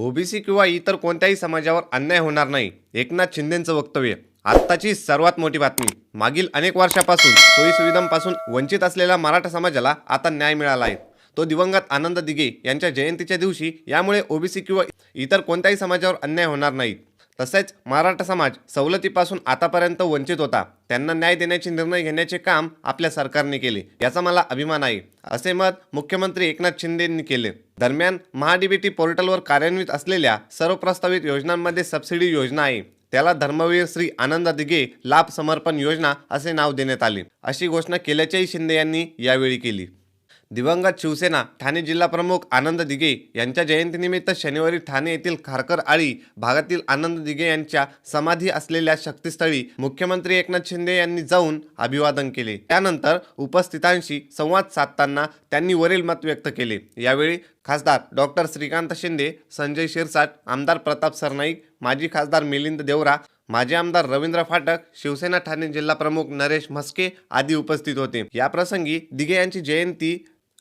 OBC किंवा इतर कोणत्याही समाजावर अन्याय होणार नाही. एकनाथ शिंदेंचं वक्तव्य. आत्ताची सर्वात मोठी बातमी. मागील अनेक वर्षापासून सोयीसुविधांपासून वंचित असलेल्या मराठा समाजाला आता न्याय मिळाला आहे. तो दिवंगत आनंद दिघे यांच्या जयंतीच्या दिवशी यामुळे ओबीसी किंवा इतर कोणत्याही समाजावर अन्याय होणार नाही. तसेच मराठा समाज सवलतीपासून आतापर्यंत वंचित होता. त्यांना न्याय देण्याचे निर्णय घेण्याचे काम आपल्या सरकारने केले. याचा मला अभिमान आहे. असे मत मुख्यमंत्री एकनाथ शिंदे यांनी केले. दरम्यान महाडीबीटी पोर्टलवर कार्यान्वित असलेल्या सर्व प्रस्तावित योजनांमध्ये सबसिडी योजना आहे. त्याला धर्मवीर श्री आनंद दिघे लाभ समर्पण योजना असे नाव देण्यात आले. अशी घोषणा केल्याचेही शिंदे यांनी यावेळी केली. दिवंगत शिवसेना ठाणे जिल्हा प्रमुख आनंद दिघे यांच्या जयंतीनिमित्त शनिवारी ठाणे येथील खारकर आळी भागातील आनंद दिघे यांच्या समाधी असलेल्या शक्तीस्थळी मुख्यमंत्री एकनाथ शिंदे यांनी जाऊन अभिवादन केले. त्यानंतर उपस्थितांशी संवाद साधताना त्यांनी वरील मत व्यक्त केले. यावेळी खासदार डॉक्टर श्रीकांत शिंदे संजय शिरसाट आमदार प्रताप सरनाईक माजी खासदार मिलिंद देवरा माजी आमदार रवींद्र फाटक शिवसेना ठाणे जिल्हा प्रमुख नरेश म्हस्के आदी उपस्थित होते. याप्रसंगी दिघे यांची जयंती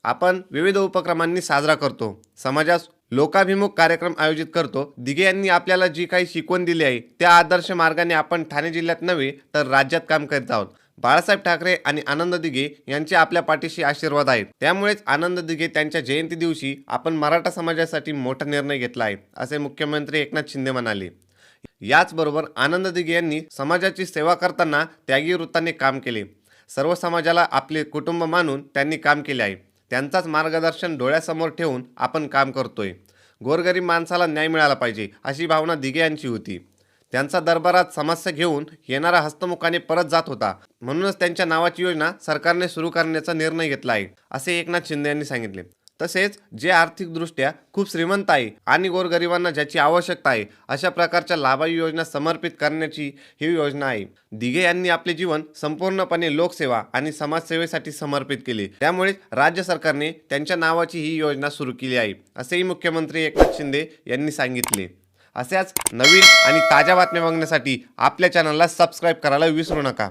आपण विविध उपक्रमांनी साजरा करतो. समाजास लोकाभिमुख कार्यक्रम आयोजित करतो. दिघे यांनी आपल्याला जी काही शिकवण दिली आहे त्या आदर्श मार्गाने आपण ठाणे जिल्ह्यात नव्हे तर राज्यात काम करीत आहोत. बाळासाहेब ठाकरे आणि आनंद दिघे यांचे आपल्या पाठीशी आशीर्वाद आहेत. त्यामुळेच आनंद दिघे त्यांच्या जयंती दिवशी आपण मराठा समाजासाठी मोठा निर्णय घेतला आहे असे मुख्यमंत्री एकनाथ शिंदे म्हणाले. याचबरोबर आनंद दिघे यांनी समाजाची सेवा करताना त्यागी वृत्ताने काम केले. सर्व समाजाला आपले कुटुंब मानून त्यांनी काम केले आहे. त्यांचाच मार्गदर्शन डोळ्यासमोर ठेवून आपण काम करतोय. गोरगरीब माणसाला न्याय मिळाला पाहिजे अशी भावना दिघे यांची होती. त्यांचा दरबारात समस्या घेऊन येणारा हस्तमुखाने परत जात होता. म्हणूनच त्यांच्या नावाची योजना सरकारने सुरू करण्याचा निर्णय घेतला आहे असे एकनाथ शिंदे यांनी सांगितले. तसेच जे आर्थिकदृष्ट्या खूप श्रीमंत आहे आणि गोरगरिबांना ज्याची आवश्यकता आहे अशा प्रकारच्या लाभाई योजना समर्पित करण्याची ही योजना आहे. दिघे यांनी आपले जीवन संपूर्णपणे लोकसेवा आणि समाजसेवेसाठी समर्पित केले. त्यामुळे राज्य सरकारने त्यांच्या नावाची ही योजना सुरू केली आहे असेही मुख्यमंत्री एकनाथ शिंदे यांनी सांगितले. अशाच नवीन आणि ताज्या बातम्या बघण्यासाठी आपल्या चॅनलला सबस्क्राईब करायला विसरू नका.